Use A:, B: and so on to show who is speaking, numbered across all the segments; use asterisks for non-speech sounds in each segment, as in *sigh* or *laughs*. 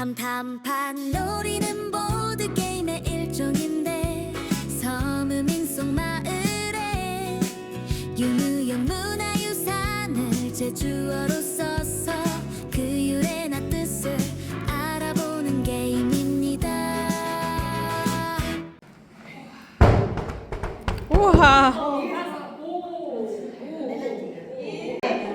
A: 한판 놀이는 보드게임의 일종인데 섬음인 속 마을에 유무형 문화유산을 제주어로 써서 그 유래나 뜻을 알아보는 게임입니다.
B: 우와.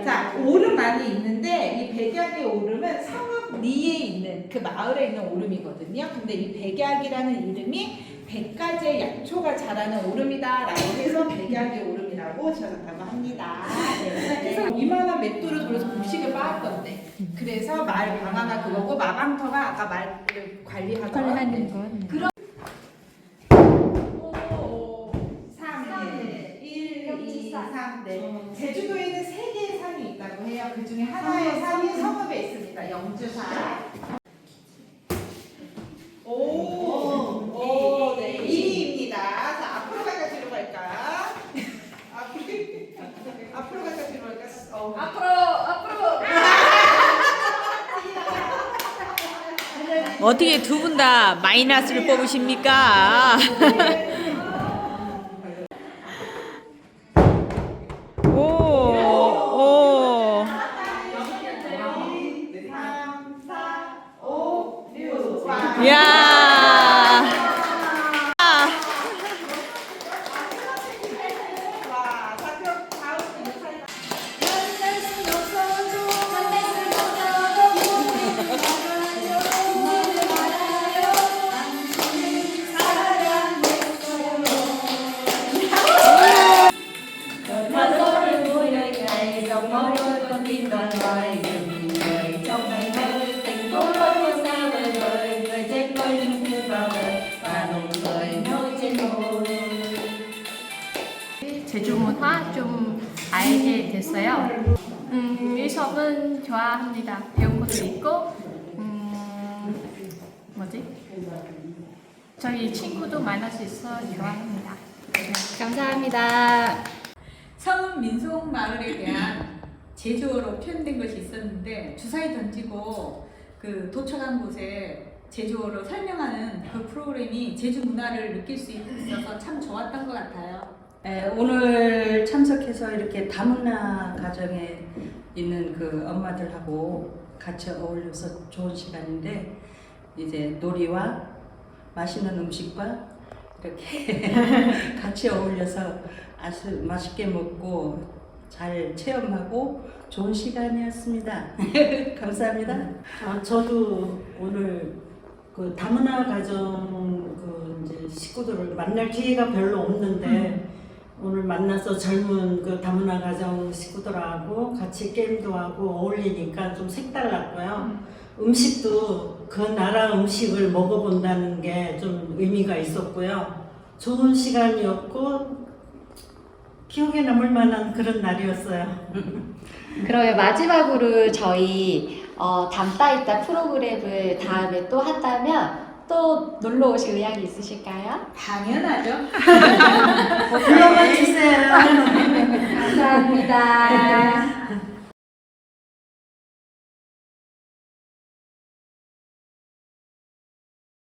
C: 자, 오름 많이 있는데 이 백약의 오름은 성읍 리에 있는 그 마을에 있는 오름이거든요. 근데 이 백약이라는 이름이 백가지의 약초가 자라는 오름이다라고 해서 백약의 오름이라고 지어졌다고 합니다. 네. 그래서 이만한 맷돌을 돌려서 곡식을 빻았던데 그래서 말 방아가 그거고 마방터가 아까 말을 관리하던
B: 관리하는 건.
C: 그런 3, 1, 2, 3, 네. 제주도에는 세 해요. 그 중에 하나의 산이 성읍에 있습니다. 영주산. 오, 오, 네, 2입니다. 자, 앞으로 갈까 뒤로 갈까? *laughs* 앞으로, 앞으로 갈까 뒤로 갈까? 어. 앞으로, 앞으로.
B: 어떻게 두 분 다 마이너스를 뽑으십니까?
C: Yeah.
D: 제주 문화 좀 알게 됐어요. 음, 이 섬은 좋아합니다. 배운 것도 있고, 음, 뭐지? 저희 친구도 만날 수 있어 좋아합니다. 네, 감사합니다.
E: 성은 민속 마을에 대한 제주어로 표현된 것이 있었는데 주사위 던지고 그 도착한 곳에 제주어로 설명하는 그 프로그램이 제주 문화를 느낄 수 있어서 참 좋았던 것 같아요.
F: 예, 오늘 참석해서 이렇게 다문화 가정에 있는 그 엄마들하고 같이 어울려서 좋은 시간인데 이제 놀이와 맛있는 음식과 이렇게 *laughs* 같이 어울려서 아주 맛있게 먹고 잘 체험하고 좋은 시간이었습니다. *laughs* 감사합니다.
G: 아, 저도 오늘 그 다문화 가정 그 이제 식구들을 만날 기회가 별로 없는데 오늘 만나서 젊은 그 다문화 가정 식구들하고 같이 게임도 하고 어울리니까 좀 색달랐고요. 음식도 그 나라 음식을 먹어본다는 게 좀 의미가 있었고요. 좋은 시간이었고 기억에 남을 만한 그런 날이었어요. *laughs*
H: 그러면 마지막으로 저희 어, 담다 있다 프로그램을 다음에 또 한다면 또 놀러 오실 의향이 있으실까요?
C: 당연하죠. *laughs*
G: 불러만 주세요. *laughs*
H: 감사합니다.